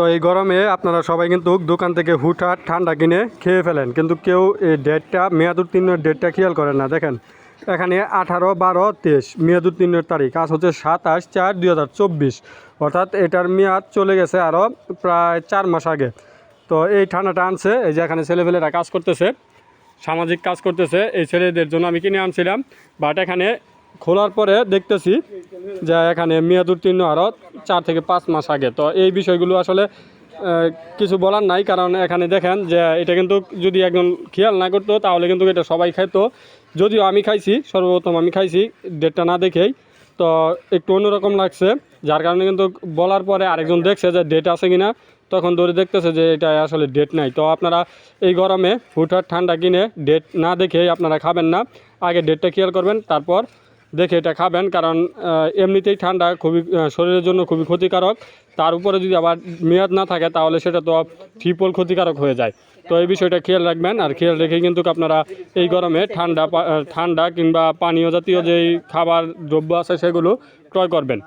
তো এই গরমে আপনারা সবাই কিন্তু দোকান থেকে হুটহাট ঠান্ডা কিনে খেয়ে ফেলেন। কিন্তু কেউ এই ডেটটা মেয়াদ উত্তীর্ণের ডেটটা খেয়াল করেন না। দেখেন, এখানে আঠারো, বারো, তেইশ মেয়াদ উত্তীর্ণের তারিখ, আজ হচ্ছে সাতাশ চার দুই হাজার চব্বিশ। অর্থাৎ এটার মেয়াদ চলে গেছে আরও প্রায় চার মাস আগে। তো এই ঠান্ডাটা আনছে, এই যে এখানে ছেলেপেলেরা কাজ করতেছে, সামাজিক কাজ করতেছে, এই ছেলেদের জন্য আমি কিনে আনছিলাম। বাট এখানে খোলার পরে দেখতেছি যে এখানে মেয়াদ উত্তীর্ণ আরও চার থেকে পাঁচ মাস আগে। তো এই বিষয়গুলো আসলে কিছু বলার নাই, কারণ এখানে দেখেন যে এটা কিন্তু যদি একজন খেয়াল না করতো, তাহলে কিন্তু এটা সবাই খাইতো। যদিও আমি খাইছি, সর্বপ্রথম আমি খাইছি ডেটটা না দেখেই। তো একটু অন্যরকম লাগছে, যার কারণে কিন্তু বলার পরে আরেকজন দেখছে যে ডেট আছে কিনা। তখন ধরে দেখতেছে যে এটা আসলে ডেট নাই। তো আপনারা এই গরমে হুটহাট ঠান্ডা কিনে ডেট না দেখেই আপনারা খাবেন না। আগে ডেটটা খেয়াল করবেন, তারপর দেখে এটা খাবেন, কারণ এমনিতেই ঠান্ডা খুবই শরীরের জন্য খুবই ক্ষতিকারক। তার উপরে যদি আবার মেয়াদ না থাকে, তাহলে সেটা তো ট্রিপল ক্ষতিকারক হয়ে যায়। তো এই বিষয়টা খেয়াল রাখবেন, আর খেয়াল রেখে কিন্তু আপনারা এই গরমে ঠান্ডা ঠান্ডা কিংবা পানীয় জাতীয় যেই খাবার, দ্রব্য আছে সেগুলো ক্রয় করবেন।